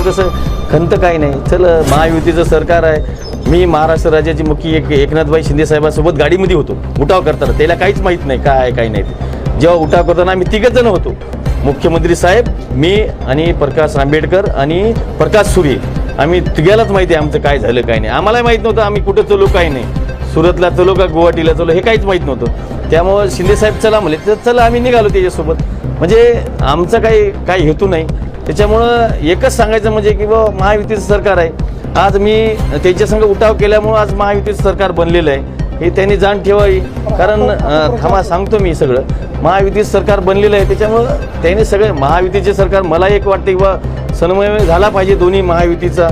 असं कसं खंत काही नाही. चल महायुतीचं सरकार आहे. मी महाराष्ट्र राज्याची मुख्य एक एकनाथभाई शिंदे साहेबांसोबत गाडीमध्ये होतो. उठाव करताना. त्याला काहीच माहीत नाही काय आहे काय नाही. जेव्हा उठाव करताना आम्ही तिघच जण होतो. मुख्यमंत्री साहेब मी आणि प्रकाश आंबेडकर आणि प्रकाश सुरे आम्ही तिघालाच माहिती आहे आमचं काय झालं काय नाही. आम्हाला माहीत नव्हतं आम्ही कुठं चलो काय नाही. सुरतला चलो का गुवाहाटीला चलो हे काहीच माहीत नव्हतं. त्यामुळं शिंदे साहेब चला म्हणले तर चला आम्ही निघालो त्याच्यासोबत. म्हणजे आमचा काही काही हेतू नाही. त्याच्यामुळं एकच सांगायचं म्हणजे की बा महायुतीचं सरकार आहे. आज मी त्यांच्यासंग उठाव केल्यामुळं आज महायुतीचं सरकार बनलेलं आहे. हे त्यांनी जाण ठेवावी. कारण थांबा सांगतो मी सगळं. महायुतीचं सरकार बनलेलं आहे. त्याच्यामुळं त्यांनी सगळे महायुतीचे सरकार मला एक वाटते की बा समन्वय झाला पाहिजे दोन्ही महायुतीचा.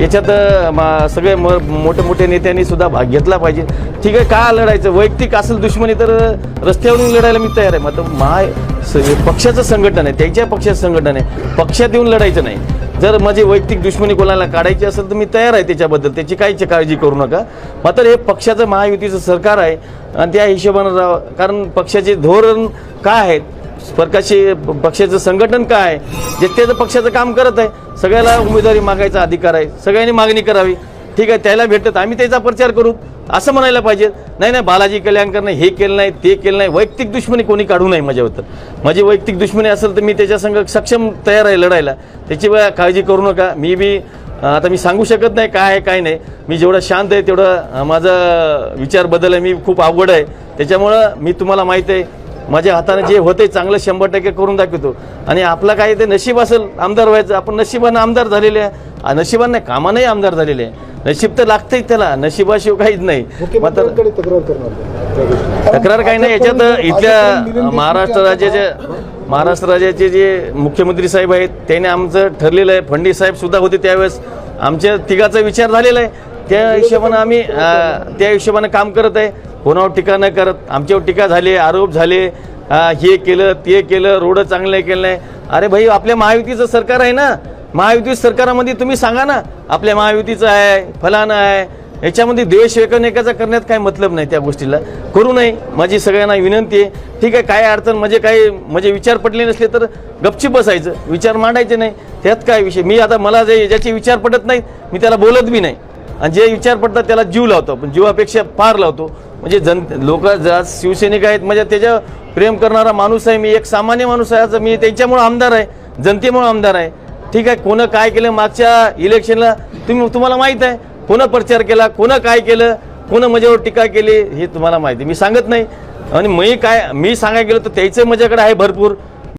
याच्यात मा- सगळे म मोठे मोठे नेत्यांनी सुद्धा भाग घेतला पाहिजे. ठीक आहे का लढायचं? वैयक्तिक असेल दुश्मनी तर रस्त्यावरून लढायला मी तयार आहे. मात्र महा स- पक्षाचं संघटन आहे त्यांच्या पक्षाचं संघटन आहे. पक्षात येऊन लढायचं नाही. जर माझी वैयक्तिक दुश्मनी कोणाला काढायची असेल तर मी तयार आहे त्याच्याबद्दल. त्याची काहीच काळजी करू नका. मात्र हे पक्षाचं महायुतीचं सरकार आहे. आणि त्या हिशोबानं राहावं कारण पक्षाचे धोरण काय आहेत? प्रकाशी पक्षाचं संघटन काय? आहे जे त्याचं पक्षाचं काम करत आहे. सगळ्याला उमेदवारी मागायचा अधिकार आहे. सगळ्यांनी मागणी करावी. ठीक आहे त्याला भेटत आम्ही त्याचा प्रचार करू. असं म्हणायला पाहिजे. नाही नाही बालाजी कल्याणकरनं हे केलं नाही ते केलं नाही. वैयक्तिक दुश्मनी कोणी काढू नये माझ्याबद्दल. माझी वैयक्तिक दुश्मनी असेल तर मी त्याच्यासंग सक्षम तयार आहे लढायला. त्याची काळजी करू नका. मी बी आता मी सांगू शकत नाही काय आहे काय नाही. मी जेवढं शांत आहे तेवढं माझा विचार बदल आहे. मी खूप अवघड आहे. त्याच्यामुळं मी तुम्हाला माहीत आहे माझ्या हाताने जे होते चांगलं शंभर टक्के करून दाखवतो. आणि आपला काय ते नशीब असेल आमदार व्हायचं. आपण नशिबानं आमदार झालेले आहे. नशिबानं नाही कामानंही आमदार झालेले आहे. नशीब तर लागतंच त्याला नशिबाशिवाय काहीच नाही. मात्र तक्रार काही नाही याच्यात इथल्या महाराष्ट्र राज्याचे महाराष्ट्र राज्याचे जे मुख्यमंत्री साहेब आहेत त्याने आमचं ठरलेलं आहे. फडणवीस साहेब सुद्धा होते त्यावेळेस. आमच्या तिघाचा विचार झालेला आहे. त्या हिशोबानं आम्ही त्या हिशोबानं काम करत आहे. कोणावर टीका न करत आमच्यावर टीका झाली आरोप झाले हे केलं ते केलं रोड चांगलं केलं नाही. अरे भाई आपल्या महायुतीचं सरकार आहे ना? महायुती सरकारामध्ये तुम्ही सांगा ना आपल्या महायुतीचं आहे फलानं आहे याच्यामध्ये द्वेष एकमेकाचा करण्यात काही मतलब नाही त्या गोष्टीला? करू नये माझी सगळ्यांना विनंती आहे. ठीक आहे काय अडचण म्हणजे काही म्हणजे विचार पडले नसले तर गपचीप बसायचं विचार मांडायचे नाही. त्यात काय विषय? मी आता मला जे ज्याचे विचार पडत नाहीत मी त्याला बोलत बी नाही. आणि जे विचार पडतात त्याला जीव लावतो पण जीवापेक्षा फार लावतो. म्हणजे जन लोक जर शिवसैनिक आहेत म्हणजे त्याच्या प्रेम करणारा माणूस आहे मी एक सामान्य माणूस आहे मी त्यांच्यामुळं आमदार आहे जनतेमुळं आमदार आहे. ठीक आहे कोणं काय केलं मागच्या इलेक्शनला तुम्ही तुम्हाला माहीत आहे कोणं प्रचार केला कोणं काय केलं कोणं माझ्यावर टीका केली हे तुम्हाला माहिती आहे. मी सांगत नाही. आणि मी काय मी सांगायला गेलो तर त्याचं माझ्याकडे आहे भरपूर.